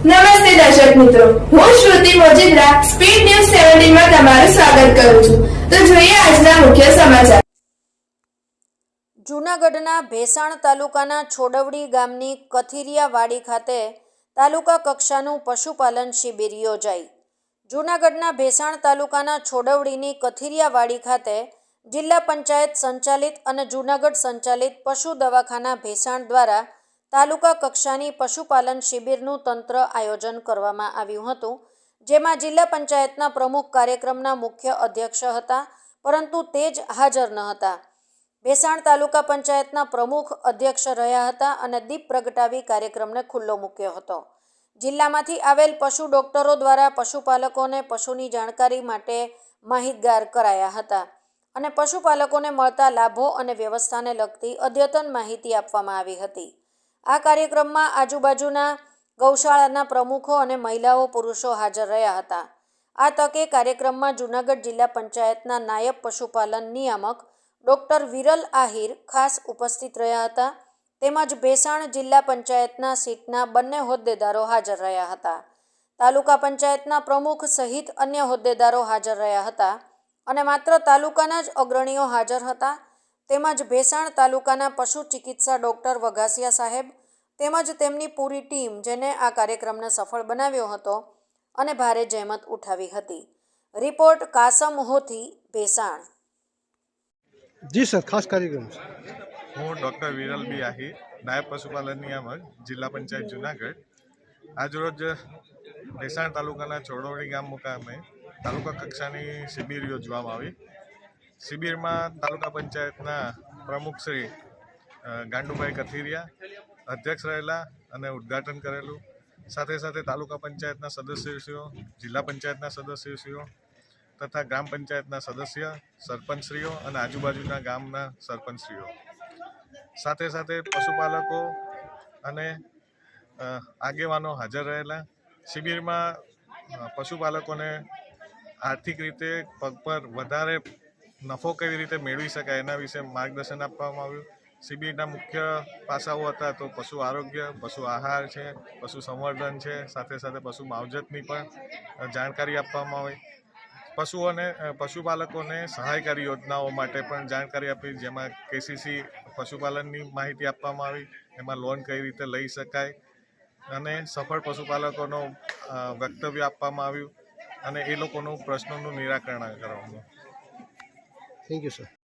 નમસ્તે દર્શક મિત્રો. હું શ્રુતિ મોજીદ્રા સ્પીડ ન્યૂઝ સેવન્ટીનમાં તમારું સ્વાગત કરું છું. તો જોઈએ આજના મુખ્ય સમાચાર. જૂનાગઢના ભેસાણ તાલુકાના છોડવડી ગામની કથિરિયાવાડી ખાતે તાલુકા કક્ષાનું પશુપાલન શિબિર યોજાઈ. જૂનાગઢના ભેસાણ તાલુકાના છોડવડીની કથિરિયાવાડી ખાતે જિલ્લા પંચાયત સંચાલિત અને જૂનાગઢ સંચાલિત પશુ દવાખાના ભેસાણ દ્વારા તાલુકા કક્ષાની પશુપાલન શિબિરનું તંત્ર આયોજન કરવામાં આવ્યું હતું, જેમાં જિલ્લા પંચાયતના પ્રમુખ કાર્યક્રમના મુખ્ય અધ્યક્ષ હતા, પરંતુ તે જ હાજર ન હતા. ભેસાણ તાલુકા પંચાયતના પ્રમુખ અધ્યક્ષ રહ્યા હતા અને દીપ પ્રગટાવી કાર્યક્રમને ખુલ્લો મૂક્યો હતો. જિલ્લામાંથી આવેલ પશુ ડોક્ટરો દ્વારા પશુપાલકોને પશુની જાણકારી માટે માહિતગાર કરાયા હતા અને પશુપાલકોને મળતા લાભો અને વ્યવસ્થાને લગતી અદ્યતન માહિતી આપવામાં આવી હતી. આ કાર્યક્રમમાં આજુબાજુના ગૌશાળાના પ્રમુખો અને મહિલાઓ પુરુષો હાજર રહ્યા હતા. આ તકે કાર્યક્રમમાં જૂનાગઢ જિલ્લા પંચાયતના નાયબ પશુપાલન નિયામક ડૉક્ટર વિરલ આહિર ખાસ ઉપસ્થિત રહ્યા હતા. તેમજ ભેસાણ જિલ્લા પંચાયતના સીટના બંને હોદ્દેદારો હાજર રહ્યા હતા. તાલુકા પંચાયતના પ્રમુખ સહિત અન્ય હોદ્દેદારો હાજર રહ્યા હતા અને માત્ર તાલુકાના જ અગ્રણીઓ હાજર હતા. તેમજ ભેસાણ તાલુકાના પશુ ચિકિત્સા ડૉક્ટર વઘાસિયા સાહેબ તેમજ તેમની પૂરી ટીમ જેને આ કાર્યક્રમને સફળ બનાવ્યો હતો અને ભારે જહેમત ઉઠાવી હતી. રિપોર્ટ કાસમ હોથી ભેસાણ. જી સર ખાસ કાર્યક્રમ હું ડૉક્ટર વિરલ બી આહી નાયબ પશુપાલન નિયામક જિલ્લા પંચાયત જુનાગઢ. આજરોજ ભેસાણ તાલુકાના ચોડોવડી ગામ મુકામે તાલુકા કક્ષાની શિબિર યોજવામાં આવી. શિબિરમાં તાલુકા પંચાયતના પ્રમુખ શ્રી ગાંડુભાઈ કથિરિયા અધ્યક્ષ રહેલા અને ઉદ્ઘાટન કરેલું. સાથે સાથે તાલુકા પંચાયતના સદસ્યશ્રીઓ, જિલ્લા પંચાયતના સદસ્યશ્રીઓ તથા ગ્રામ પંચાયતના સદસ્ય, સરપંચશ્રીઓ અને આજુબાજુના ગામના સરપંચશ્રીઓ. સાથે સાથે પશુપાલકો અને આગેવાનો હાજર રહેલા. શિબિરમાં પશુપાલકોને આર્થિક રીતે પગ પર વધારે નફો કેવી રીતે મેળવી શકાય એના વિશે માર્ગદર્શન આપવામાં આવ્યું. સીબીઆઈના મુખ્ય પાસાઓ હતા તો પશુ આરોગ્ય, પશુ આહાર છે, પશુ સંવર્ધન છે, સાથે સાથે પશુ માવજતની પણ જાણકારી આપવામાં આવી. પશુઓને, પશુપાલકોને સહાયકારી યોજનાઓ માટે પણ જાણકારી આપી, જેમાં કેસીસી પશુપાલનની માહિતી આપવામાં આવી, એમાં લોન કઈ રીતે લઈ શકાય અને સફળ પશુપાલકોનો વક્તવ્ય આપવામાં આવ્યું અને એ લોકોનું પ્રશ્નોનું નિરાકરણ કરવામાં આવ્યું થેન્ક યુ સર